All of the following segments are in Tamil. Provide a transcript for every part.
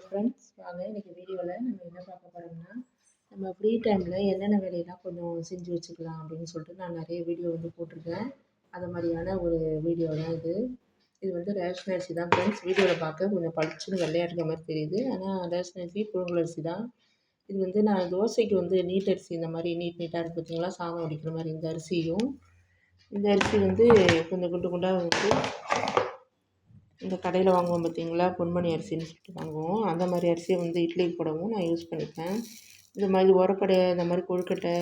ஹலோ ஃப்ரெண்ட்ஸ் வாங்க. இன்றைக்கி வீடியோவில் நம்ம என்ன பார்க்க போகிறோம்னா நம்ம ஃப்ரீ டைமில் என்னென்ன வேலையெல்லாம் கொஞ்சம் செஞ்சு வச்சுக்கலாம் அப்படின்னு சொல்லிட்டு நான் நிறைய வீடியோ வந்து போட்டிருக்கேன். அது மாதிரியான ஒரு வீடியோ தான் இது. இது வந்து ரேஷன் அரிசி தான் ஃப்ரெண்ட்ஸ் வீடியோவில் பார்க்க கொஞ்சம் பளிச்சுன்னு வெள்ளையாக மாதிரி தெரியுது. ஆனால் ரேஷன் அரிசி புழுங்கல் அரிசி தான். இது வந்து நான் தோசைக்கு வந்து நீட் அரிசி இந்த மாதிரி நீட் நீட்டாக இருக்குது பார்த்தீங்களா சாதம் வடிக்கிற மாதிரி இந்த அரிசியும். இந்த அரிசி வந்து கொஞ்சம் குண்டு குண்டாக வந்து இந்த கடையில் வாங்குவோம் பார்த்தீங்களா பொன்மணி அரிசின்னு சொல்லிட்டு வாங்குவோம். அந்த மாதிரி அரிசியை வந்து இட்லி போடவும் நான் யூஸ் பண்ணிப்பேன். இந்த மாதிரி உரப்படை இந்த மாதிரி கொழுக்கட்டை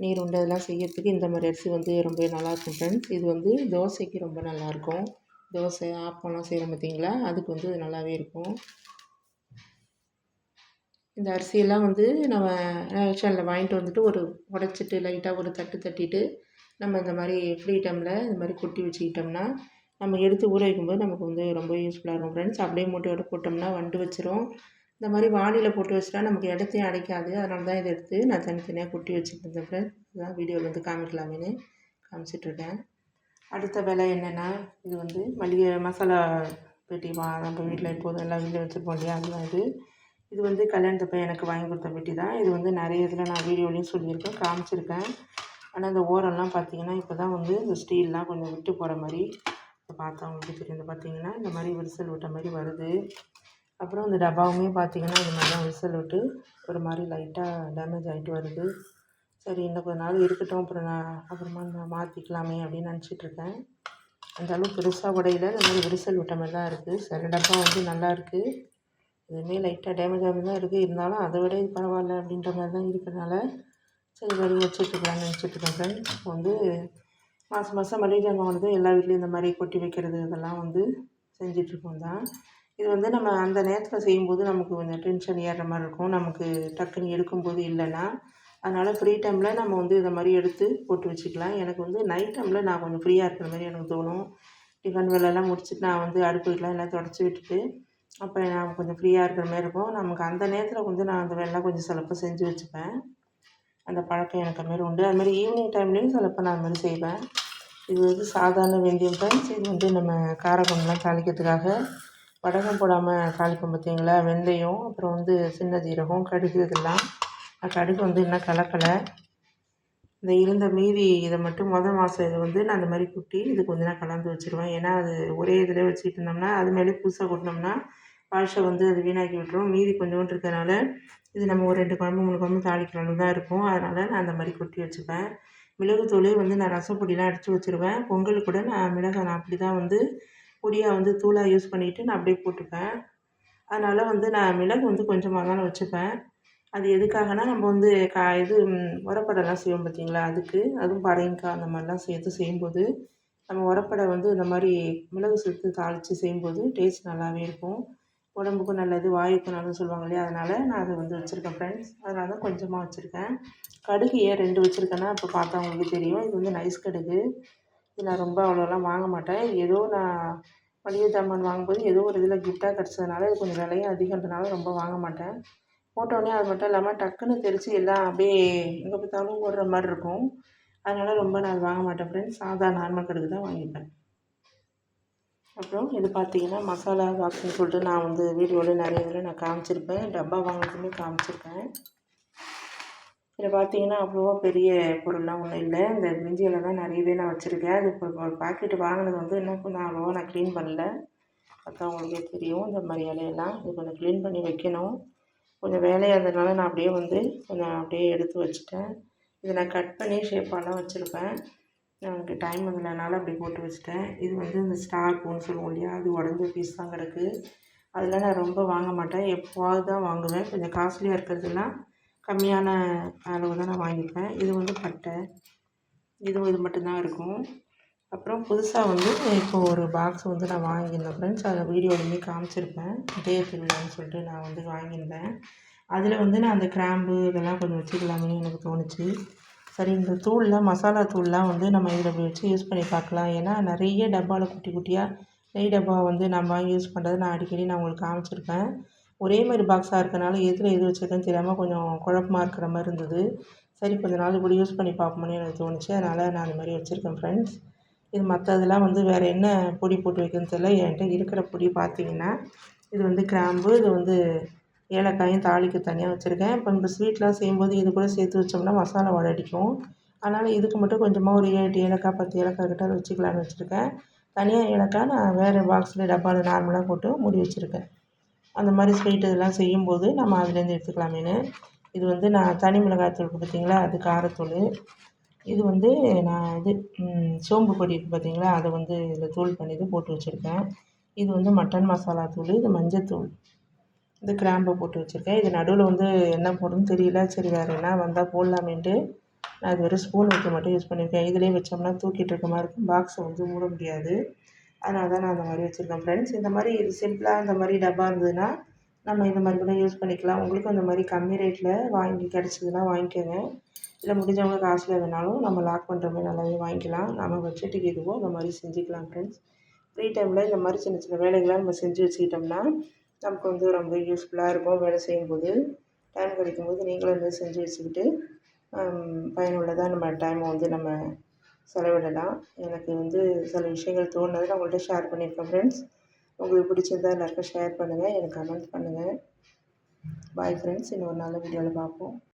நீர் உண்டை இதெல்லாம் செய்யறதுக்கு இந்த மாதிரி அரிசி வந்து ரொம்ப நல்லாயிருக்கும் ஃப்ரெண்ட்ஸ் இது வந்து தோசைக்கு ரொம்ப நல்லாயிருக்கும் தோசை ஆப்பம்லாம் செய்கிறோம் பார்த்தீங்களா அதுக்கு வந்து இது நல்லாவே இருக்கும். இந்த அரிசியெல்லாம் வந்து நம்ம ரேஷனில் வாங்கிட்டு வந்துட்டு ஒரு உடச்சிட்டு லைட்டாக ஒரு தட்டு தட்டிட்டு நம்ம இந்த மாதிரி ஃப்ரீ டைமில் இந்த மாதிரி கொட்டி வச்சுக்கிட்டோம்னா நம்ம எடுத்து ஊற வைக்கும்போது நமக்கு வந்து ரொம்ப யூஸ்ஃபுல்லாக இருக்கும். ஃப்ரெண்ட்ஸ் அப்படியே மூட்டையோட போட்டோம்னா வண்டு வச்சிரும். இந்த மாதிரி வாளியில் போட்டு வச்சுட்டா நமக்கு இடத்தையும் அடைக்காது. அதனால தான் இதை எடுத்து நான் தனித்தனியாக கொட்டி வச்சுருந்தேன் ஃப்ரெண்ட்ஸ் இதுதான் வீடியோவில் வந்து காமிக்கலாமேன்னு காமிச்சிட்ருக்கேன் அடுத்த வேலை என்னென்னா இது வந்து மளிகை மசாலா பெட்டி வா நம்ம வீட்டில் எப்போதும் எல்லாம் வீட்டில் வச்சுருப்போம் இல்லையா? அதுதான் இது இது வந்து கல்யாணத்தப்போ எனக்கு வாங்கி கொடுத்த பெட்டி தான். இது வந்து நிறைய இதில் நான் வீடியோலையும் சொல்லியிருக்கேன் காமிச்சிருக்கேன். ஆனால் இந்த ஓரம்லாம் பார்த்தீங்கன்னா இப்போ தான் வந்து இந்த ஸ்டீல்லாம் கொஞ்சம் விட்டு போகிற மாதிரி இப்போ பார்த்தா உங்களுக்கு தெரியும் பார்த்தீங்கன்னா இந்த மாதிரி விரிசல் விட்ட மாதிரி வருது. அப்புறம் இந்த டப்பாவுமே பார்த்தீங்கன்னா இது மாதிரி தான் விரிசல் விட்டு ஒரு மாதிரி லைட்டாக டேமேஜ் ஆகிட்டு வருது. சரி இன்னும் கொஞ்ச நாள் இருக்கட்டும். அப்புறம் நான் அப்புறமா நான் மாற்றிக்கலாமே அப்படின்னு நினச்சிட்ருக்கேன் அந்த அளவு பெருசாக உடையில. இந்த மாதிரி விரிசல் விட்ட மாதிரி தான் இருக்குது சில டப்பா வந்து நல்லா இருக்குது இதுவுமே லைட்டாக டேமேஜ் ஆகி தான் இருக்குது இருந்தாலும் அதை விட இது பரவாயில்ல அப்படின்ற மாதிரி தான் இருக்கிறனால சரி வரி வச்சுட்ருக்கலான்னு நினச்சிட்ருக்கேன் ஃப்ரெண்ட் வந்து மாதம் மாதம் மளிகை ஜாமான் எல்லா வீட்லேயும் இந்த மாதிரி கொட்டி வைக்கிறது இதெல்லாம் வந்து செஞ்சிட்ருக்கோம் தான். இது வந்து நம்ம அந்த நேரத்தில் செய்யும்போது நமக்கு கொஞ்சம் டென்ஷன் ஏறுற மாதிரி இருக்கும். நமக்கு டக்குன்னு எடுக்கும்போது இல்லைன்னா அதனால் ஃப்ரீ டைமில் நம்ம வந்து இதை மாதிரி எடுத்து போட்டு வச்சுக்கலாம். எனக்கு வந்து நைட் டைமில் நான் கொஞ்சம் ஃப்ரீயாக இருக்கிற மாதிரி எனக்கு தோணும். டிஃபன் வேலையெல்லாம் முடிச்சுட்டு நான் வந்து அடுப்பு வீட்டில் எல்லாம் தொடச்சி விட்டுட்டு அப்போ நான் கொஞ்சம் ஃப்ரீயாக இருக்கிற மாதிரி இருக்கும். நமக்கு அந்த நேரத்தில் கொஞ்சம் நான் அந்த வேலைலாம் கொஞ்சம் சிலப்போ செஞ்சு வச்சுப்பேன். அந்த பழக்கம் எனக்கு அதுமாரி உண்டு. அதுமாதிரி ஈவினிங் டைம்லேயும் சிலப்போ நான் அதுமாதிரி செய்வேன். இது வந்து சாதாரண வெந்தயம் ஃப்ரெண்ட்ஸ் இது வந்து நம்ம காரக்குழம்புலாம் தாளிக்கிறதுக்காக. வடகம் போடாமல் தாளிப்போம் பார்த்தீங்களா? வெந்தயம் அப்புறம் வந்து சின்ன ஜீரகம் கடுகு இதெல்லாம். கடுகு வந்து இன்னும் கலக்கலை. இந்த இருந்த மீதி இதை மட்டும் முதல் மாதம் இதை வந்து நான் அந்த மாதிரி குட்டி இது கொஞ்சம் நான் கலந்து வச்சுருவேன். ஏன்னா அது ஒரே இதில் வச்சுக்கிட்டு இருந்தோம்னா அது மேலே புதுசாக கொட்டினோம்னா பாஷை வந்து அது வீணாக்கி விட்டுரும். மீதி கொஞ்சோண்டு இருக்கிறனால இது நம்ம ஒரு ரெண்டு குழம்பு மூணு குழம்பு தாளிக்கிற அளவு தான் இருக்கும். அதனால் நான் அந்த மாதிரி கொட்டி வச்சுப்பேன். மிளகுத்தூள் வந்து நான் ரசப்பொடிலாம் அடித்து வச்சுருவேன். பொங்கல் கூட நான் மிளகாய் நான் அப்படி தான் வந்து பொடியாக வந்து தூளாக யூஸ் பண்ணிவிட்டு நான் அப்படியே போட்டுப்பேன். அதனால் வந்து நான் மிளகு வந்து கொஞ்சமாக தான் வச்சுப்பேன். அது எதுக்காகனா நம்ம வந்து கா இது உரப்படம்லாம் செய்வோம் பார்த்தீங்களா அதுக்கு அதுவும் படையங்காய் அந்த மாதிரிலாம் சேர்த்து செய்யும்போது நம்ம உரப்படை வந்து இந்த மாதிரி மிளகு சேர்த்து தாளித்து செய்யும்போது டேஸ்ட் நல்லாவே இருக்கும். உடம்புக்கும் நல்லது வாயுக்கும் நல்லது சொல்லுவாங்க இல்லையா? அதனால் நான் அதை வந்து வச்சுருக்கேன் ஃப்ரெண்ட்ஸ் அதனால தான் கொஞ்சமாக வச்சுருக்கேன். கடுகு ஏன் ரெண்டு வச்சுருக்கேன்னா இப்போ பார்த்தா உங்களுக்கு தெரியும். இது வந்து நைஸ் கடுகு. இது நான் ரொம்ப அவ்வளோலாம் வாங்க மாட்டேன். ஏதோ நான் மளிகை ஜாமான் வாங்கும்போது ஏதோ ஒரு இதில் கிஃப்டாக கிடச்சதுனால இது கொஞ்சம் விலையும் அதிகன்றதுனால ரொம்ப வாங்க மாட்டேன். போட்டோடனே அது மட்டும் இல்லாமல் டக்குன்னு தெரித்து எல்லாம் அப்படியே எங்கே பார்த்தாலும் ஓடுற மாதிரி இருக்கும். அதனால் ரொம்ப நான் வாங்க மாட்டேன் ஃப்ரெண்ட்ஸ் சாதா நார்மல் கடுகு தான் வாங்கிப்பேன். அப்புறம் இது பார்த்தீங்கன்னா மசாலா பாக்ஸ்னு சொல்லிட்டு நான் வந்து வீடியோவில் நிறைய இதில் நான் காமிச்சிருப்பேன். டப்பா வாங்கினதுமே காமிச்சிருக்கேன். இதில் பார்த்தீங்கன்னா அவ்வளோவா பெரிய பொருள்லாம் ஒன்றும் இல்லை. இந்த மிஞ்சியில் தான் நிறையவே நான் வச்சுருக்கேன். அது இப்போ ஒரு பாக்கெட்டு வாங்கினது வந்து இன்னும் கொஞ்சம் அவ்வளோவா நான் க்ளீன் பண்ணல. பார்த்தா உங்களுக்கே தெரியும். இந்த மாதிரி இலையெல்லாம் இது கொஞ்சம் க்ளீன் பண்ணி வைக்கணும். கொஞ்சம் வேலையாக இருந்ததுனால நான் அப்படியே வந்து கொஞ்சம் அப்படியே எடுத்து வச்சுட்டேன். இதை நான் கட் பண்ணி ஷேப்பாலாம் வச்சுருப்பேன். எனக்கு டைம் இல்லைனால அப்படி போட்டு வச்சுட்டேன். இது வந்து இந்த ஸ்டார் பூன்னு சொல்லுவோம் இல்லையா? அது உடஞ்ச பீஸ் தான் கிடக்கு. அதெல்லாம் நான் ரொம்ப வாங்க மாட்டேன். எப்போவாது தான் வாங்குவேன். கொஞ்சம் காஸ்ட்லியாக இருக்கிறதுலாம் கம்மியான அளவு தான் நான் வாங்கிப்பேன். இது வந்து பட்டை. இதுவும் இது மட்டும்தான் இருக்கும். அப்புறம் புதுசாக வந்து இப்போ ஒரு பாக்ஸ் வந்து நான் வாங்கியிருந்தேன் ஃப்ரெண்ட்ஸ் அதை வீடியோலையுமே காமிச்சிருப்பேன். தேர் திருவிழான்னு சொல்லிட்டு நான் வந்து வாங்கியிருந்தேன். அதில் வந்து நான் அந்த கிராம்பு இதெல்லாம் கொஞ்சம் வச்சுக்கலாமே எனக்கு தோணுச்சு. சரி இந்த தூள்லாம் மசாலா தூள்லாம் வந்து நம்ம இதில் வச்சு யூஸ் பண்ணி பார்க்கலாம். ஏன்னா நிறைய டப்பாவில் குட்டி குட்டியாக நெய் டப்பா வந்து நம்ம யூஸ் பண்ணுறது நான் அடிக்கடி நான் உங்களுக்கு காமிச்சிருப்பேன் ஒரே மாதிரி பாக்ஸாக இருக்கனால எதில் எது வச்சுருக்கேன்னு தெரியாமல் கொஞ்சம் குழப்பமாக இருக்கிற மாதிரி இருந்தது. சரி கொஞ்ச நாள் இப்படி யூஸ் பண்ணி பார்ப்போம்னு எனக்கு தோணுச்சு. அதனால் நான் அந்த மாதிரி வச்சுருக்கேன் ஃப்ரெண்ட்ஸ் இது மற்றதெல்லாம் வந்து வேறு என்ன பொடி போட்டு வைக்கணும்னு தெரியல. என்கிட்ட இருக்கிற பொடி பார்த்திங்கன்னா இது வந்து கிராம்பு இது வந்து ஏலக்காயும் தாளிக்கு தனியாக வச்சுருக்கேன். இப்போ இந்த ஸ்வீட்லாம் செய்யும்போது இது கூட சேர்த்து வச்சோம்னா மசாலா வாடை அடிக்கும். அதனால் இதுக்கு மட்டும் கொஞ்சமாக ஒரு ஏழு ஏலக்காய் பத்து ஏலக்காய் கிட்ட வச்சுக்கலான்னு வச்சுருக்கேன். தனியாக ஏலக்காய் நான் வேறு பாக்ஸில் டப்பாவில் நார்மலாக போட்டு மூடி வச்சுருக்கேன். அந்த மாதிரி ஸ்வீட் இதெல்லாம் செய்யும்போது நம்ம அதுலேருந்து எடுத்துக்கலாமேனு இது வந்து நான் தனி மிளகாய் தூள் பார்த்தீங்களா அது காரத்தூள். இது வந்து நான் இது சோம்பு பொடி இருக்குது பார்த்தீங்களா அதை வந்து இதில் தூள் பண்ணி போட்டு வச்சுருக்கேன். இது வந்து மட்டன் மசாலா தூள் இது மஞ்சத்தூள். இது கிராம்பை போட்டு வச்சுருக்கேன். இது நடுவில் வந்து என்ன போடுன்னு தெரியல. சரி வேறு என்ன வந்தால் போடலாமேன்ட்டு நான் இது வெறும் ஸ்பூன் வைக்க மட்டும் யூஸ் பண்ணியிருக்கேன். இதிலே வச்சோம்னா தூக்கிட்டு இருக்க மாதிரி இருக்கும். பாக்ஸை வந்து மூட முடியாது. அதனால தான் நான் அந்த மாதிரி வச்சுருக்கேன் ஃப்ரெண்ட்ஸ் இந்த மாதிரி இது சிம்பிளாக இந்த மாதிரி டப்பா இருந்ததுன்னா நம்ம இந்த மாதிரி கூட யூஸ் பண்ணிக்கலாம். உங்களுக்கும் இந்த மாதிரி கம்மி ரேட்டில் வாங்கி கிடச்சிதுன்னா வாங்கிக்கோங்க. இல்லை முடிஞ்சவங்க காசில் வேணாலும் நம்ம லாக் பண்ணுற மாதிரி நல்லாவே வாங்கிக்கலாம். நம்ம பட்ஜெட்டுக்கு எதுவோ அந்த மாதிரி செஞ்சுக்கலாம் ஃப்ரெண்ட்ஸ் ஃப்ரீ டைமில் இந்த மாதிரி சின்ன சின்ன வேலைகளை நம்ம செஞ்சு வச்சுக்கிட்டோம்னா நமக்கு வந்து ரொம்ப யூஸ்ஃபுல்லாக இருக்கும் வேலை செய்யும்போது. டைம் கிடைக்கும்போது நீங்களும் வந்து செஞ்சு வச்சுக்கிட்டு பயனுள்ளதாக நம்ம டைமை வந்து நம்ம செலவிடலாம். எனக்கு வந்து சில விஷயங்கள் தோணுனதை நான் உங்கள்கிட்ட ஷேர் பண்ணியிருக்கேன் ஃப்ரெண்ட்ஸ் உங்களுக்கு பிடிச்சிருந்தா எல்லாருக்கும் ஷேர் பண்ணுங்கள் எனக்கு கமெண்ட் பண்ணுங்கள் பாய் ஃப்ரெண்ட்ஸ் இன்னொரு நல்ல வீடியோவில் பார்ப்போம்.